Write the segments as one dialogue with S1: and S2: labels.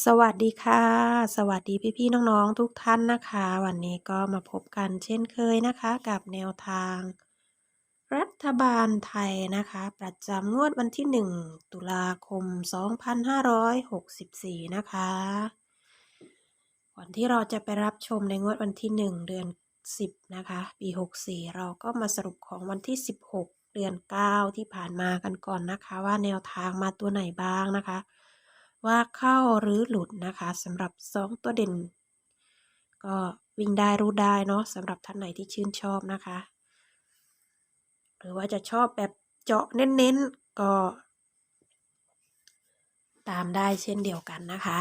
S1: สวัสดีค่ะ สวัสดีพี่ๆน้องๆทุกท่านนะคะ วันนี้ก็มาพบกันเช่นเคยนะคะ กับแนวทาง รัฐบาลไทยนะคะ ประจำงวดวันที่ 1 ตุลาคม 2564 นะคะก่อนที่เราจะไปรับชมในงวดวันที่ 1 เดือน 10 นะคะ ปี 64 เราก็มาสรุปของวันที่ 16 เดือน 9 ที่ผ่านมากันก่อนนะคะ ว่าแนวทางมาตัวไหนบ้างนะคะ ว่าเข้าหรือหลุดนะคะสำหรับ 2 ตัวเด่น ก็วิ่งได้รู้ได้เนาะสำหรับท่านไหนที่ชื่นชอบนะคะ หรือว่าจะชอบแบบเจาะเน้นๆก็ ตามได้เช่นเดียวกันนะคะ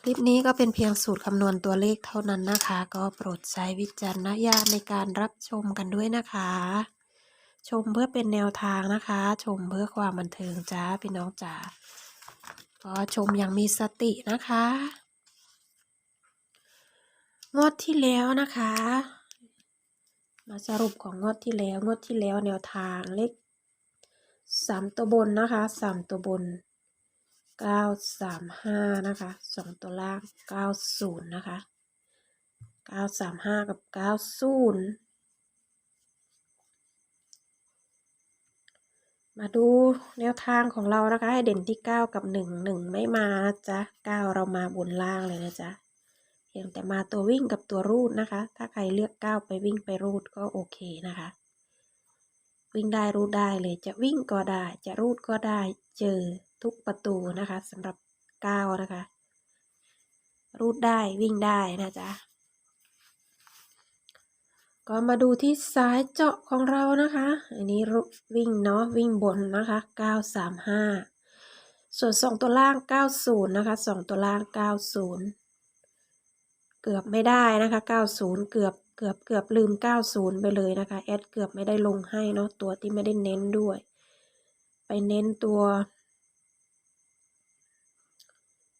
S1: คลิปนี้ก็เป็นเพียงสูตรคำนวณตัวเลขเท่านั้นนะคะ ก็โปรดใช้วิจารณญาณในการรับชมกันด้วยนะคะ ชมเพื่อเป็นแนวทางนะคะ ชมเพื่อความบันเทิงจ้าพี่น้องจ๋าก็ชมอย่างมีสตินะคะ งวดที่แล้วนะคะ มาสรุปของงวดที่แล้ว งวดที่แล้วแนวทางเลขสามตัวบนนะคะสามตัวบนเก้าสามห้านะคะสองตัวล่างเก้าศูนย์นะคะเก้าสามห้ากับเก้าศูนย์ มาดูแนวทางของเรานะคะ ให้เด่นที่เก้ากับหนึ่งหนึ่งไม่มานะจ๊ะเก้าเรามาบนล่างเลยนะจ๊ะเพียงแต่มาตัววิ่งกับตัวรูดนะคะ ถ้าใครเลือกก้าไปวิ่งไปรูดก็โอเคนะคะ วิ่งได้รูดได้เลยจะวิ่งก็ได้จะรูดก็ได้เจอทุกประตูนะคะสำหรับก้านะคะ รูดได้วิ่งได้นะจ๊ะ ก็มาดูที่สายเจาะของเรานะคะ อันนี้วิ่งเนาะวิ่งบนนะคะ 935 ส่วน 2 ตัวล่าง 90 นะคะ 2 ตัวล่าง 90 เกือบไม่ได้นะคะ 90 เกือบเกือบเกือบลืม 90 ไปเลยนะคะแอดเกือบไม่ได้ลงให้เนาะตัวที่ไม่ได้เน้นด้วย ไปเน้นตัว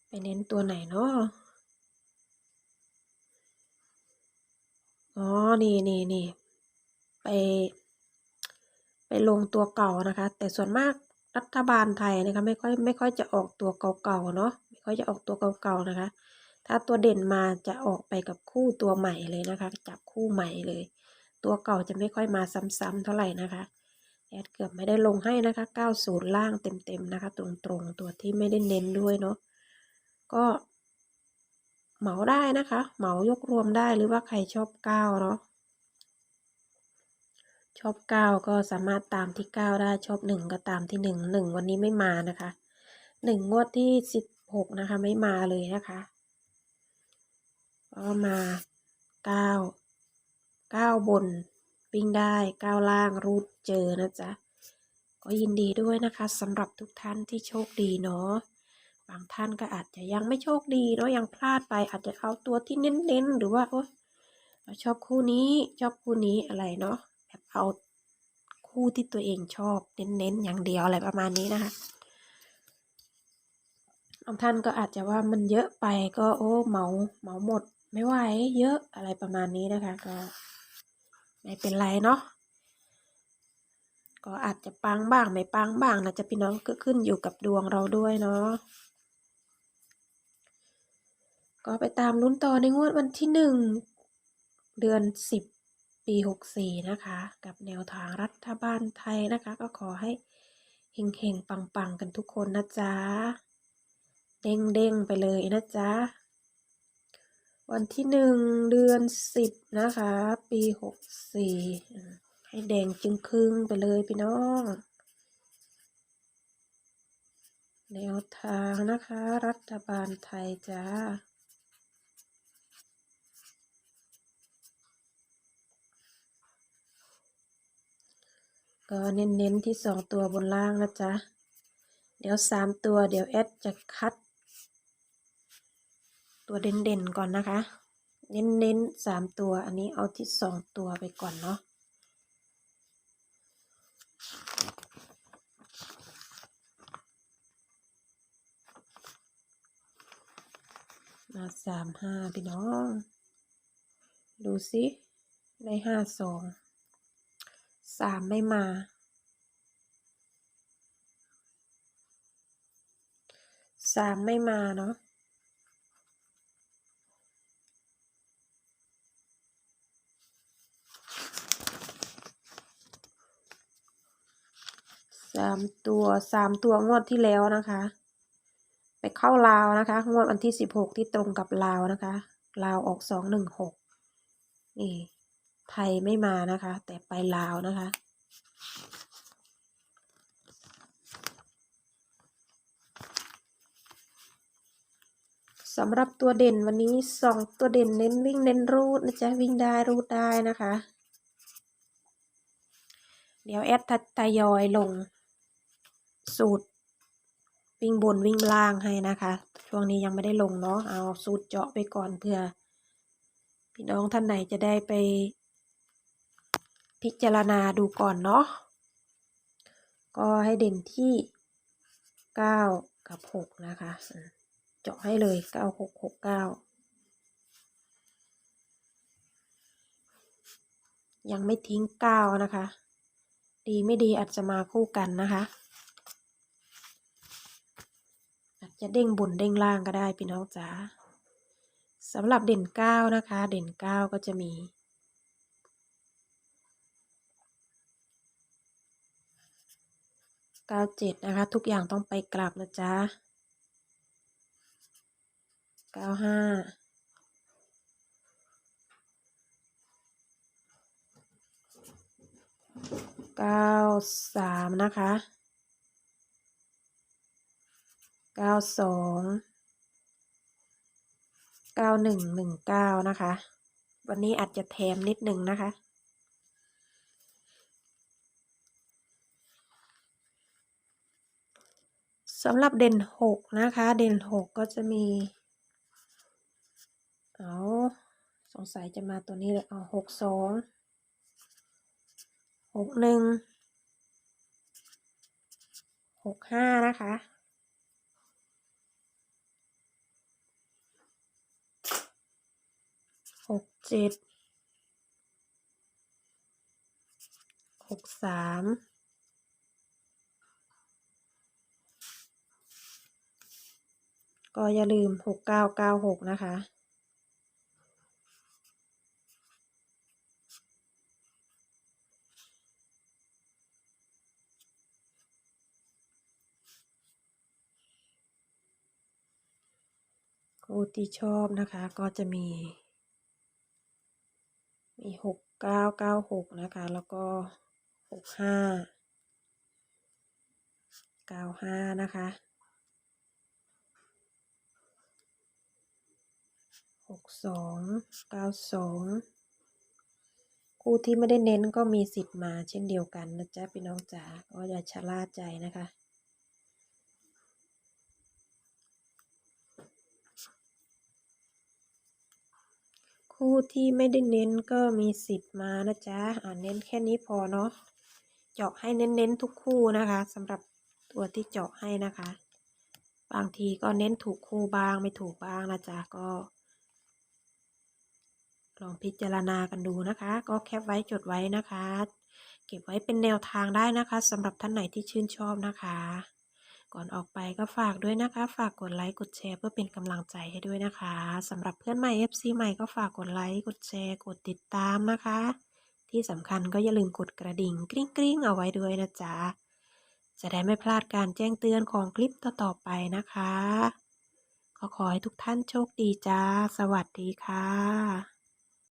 S1: ไปเน้นตัวไหนเนาะ อ๋อ นี่นี่นี่ไป ไปลงตัวเก่านะคะ แต่ส่วนมากรัฐบาลไทยนะคะไม่ค่อยไม่ค่อยจะออกตัวเก่าๆเนาะไม่ค่อยจะออกตัวเก่าๆนะคะ ถ้าตัวเด่นมาจะออกไปกับคู่ตัวใหม่เลยนะคะ จับคู่ใหม่เลย ตัวเก่าจะไม่ค่อยมาซ้ำๆเท่าไหร่นะคะแอดเกือบไม่ได้ลงให้นะคะ 90 ล่างเต็มๆนะคะ ตรงๆ ตัวที่ไม่ได้เน้นด้วยเนาะ ก็ เหมาได้นะคะ เหมายกรวมได้หรือว่าใครชอบเก้าเนาะชอบเก้าก็สามารถตามที่เก้าได้ชอบหนึ่งก็ตามที่หนึ่งหนึ่งวันนี้ไม่มานะคะหนึ่งงวดที่สิบหกนะคะไม่มาเลยนะคะก็มาเก้าเก้าบนวิ่งได้เก้าล่างรูดเจอนะจ๊ะก็ยินดีด้วยนะคะสำหรับทุกท่านที่โชคดีเนาะ บางท่านก็อาจจะยังไม่โชคดีเนาะยังพลาดไปอาจจะเอาตัวที่เน้นๆ หรือว่าโอ๊ยชอบคู่นี้ชอบคู่นี้อะไรเนาะแบบเอาคู่ที่ตัวเองชอบเน้นๆ อย่างเดียวอะไรประมาณนี้นะคะบางท่านก็อาจจะว่ามันเยอะไปก็โอ้เหมาเหมาหมด ไม่ไหวเยอะอะไรประมาณนี้นะคะ ก็ไม่เป็นไรเนาะก็อาจจะปังบ้างไม่ปังบ้างนะจะพี่น้องก็ขึ้นอยู่กับดวงเราด้วยเนาะ ก็ไปตามลุ้นต่อในงวดวันที่หนึ่งเดือนสิบปีหกสี่นะคะ กับแนวทางรัฐบาลไทยนะคะ ก็ขอให้เฮงๆ ปังๆ กันทุกคนนะจ๊ะ เด้งๆ ไปเลยนะจ๊ะ วันที่หนึ่งเดือนสิบนะคะ ปีหกสี่ให้แดงจึงครึ่งไปเลยพี่น้องแนวทางนะคะ รัฐบาลไทยจ้า ก็เน้นๆที่สองตัวบนล่างนะจ๊ะ เดี๋ยวสามตัวเดี๋ยวแอดจะคัด ตัวเด่นๆก่อนนะคะ เน้นๆสามตัวอันนี้เอาที่สองตัวไปก่อนเนาะมาสามห้าพี่น้อง ดูสิได้ห้าสอง สามไม่มาสามไม่มาเนาะสามตัวสามตัวงวดที่แล้วนะคะ ไปเข้าลาวนะคะ งวดวันที่สิบหกที่ตรงกับลาวนะคะ ลาวออกสองหนึ่งหกนี่ ไทยไม่มานะคะ แต่ไปลาวนะคะ สำหรับตัวเด่นวันนี้สองตัวเด่นเน้นวิ่งเน้นรูดนะจ๊ะวิ่งได้รูดได้นะคะ เดี๋ยวแอดทยอยลงสูตรวิ่งบนวิ่งล่างให้นะคะ ช่วงนี้ยังไม่ได้ลงเนาะเอาสูตรเจาะไปก่อนเพื่อพี่น้องท่านไหนจะได้ไป พิจารณาดูก่อนเนาะ ก็ให้เด่นที่เก้ากับหกนะคะ เจาะให้เลยเก้าหกหกเก้ายังไม่ทิ้งเก้านะคะ ดีไม่ดีอาจจะมาคู่กันนะคะ อาจจะเด้งบนเด้งล่างก็ได้พี่น้องจ๋าสำหรับเด่นเก้านะคะ เด่นเก้าก็จะมี ก้าเจ็ดนะคะ ทุกอย่างต้องไปกลับนะจ๊ะเก้าห้าเก้าสามนะคะเก้าสองเก้าหนึ่งหนึ่งเก้านะคะ วันนี้อาจจะแถมนิดหนึ่งนะคะ สำหรับเด่นหกนะคะ เด่นหกก็จะมี เอาสงสัยจะมาตัวนี้เลยเอาหกสองหกหนึ่งหกห้านะคะ หกเจ็ด หกสาม ก็อย่าลืมหกเก้าเก้าหกนะคะคู่ที่ชอบนะคะก็จะมี มีหกเก้าเก้าหกนะคะ แล้วก็หกห้าเก้าห้านะคะ กสองเก้าสองคู่ที่ไม่ได้เน้นก็มีสิทธิ์มาเช่นเดียวกันนะจ๊ะพี่น้องจ๋าก็อย่าชะล่าใจนะคะคู่ที่ไม่ได้เน้นก็มีสิทธิ์มานะจ๊ะ อ่าเน้นแค่นี้พอเนาะ เจาะให้เน้นๆทุกคู่นะคะสำหรับตัวที่เจาะให้นะคะ บางทีก็เน้นถูกคู่บ้างไม่ถูกบ้างนะจ๊ะ ก็ ลองพิจารณากันดูนะคะ ก็แคปไว้จดไว้นะคะ เก็บไว้เป็นแนวทางได้นะคะสำหรับท่านไหนที่ชื่นชอบนะคะ ก่อนออกไปก็ฝากด้วยนะคะ ฝากกดไลค์กดแชร์เพื่อเป็นกำลังใจให้ด้วยนะคะสำหรับเพื่อนใหม่ FC ใหม่ก็ฝากกดไลค์กดแชร์กดติดตามนะคะ ที่สำคัญก็อย่าลืมกดกระดิ่งกริ๊งกริ๊งเอาไว้ด้วยนะจ๊ะจะได้ไม่พลาดการแจ้งเตือนของคลิปต่อๆไปนะคะก็ขอให้ทุกท่านโชคดีจ้า สวัสดีค่ะ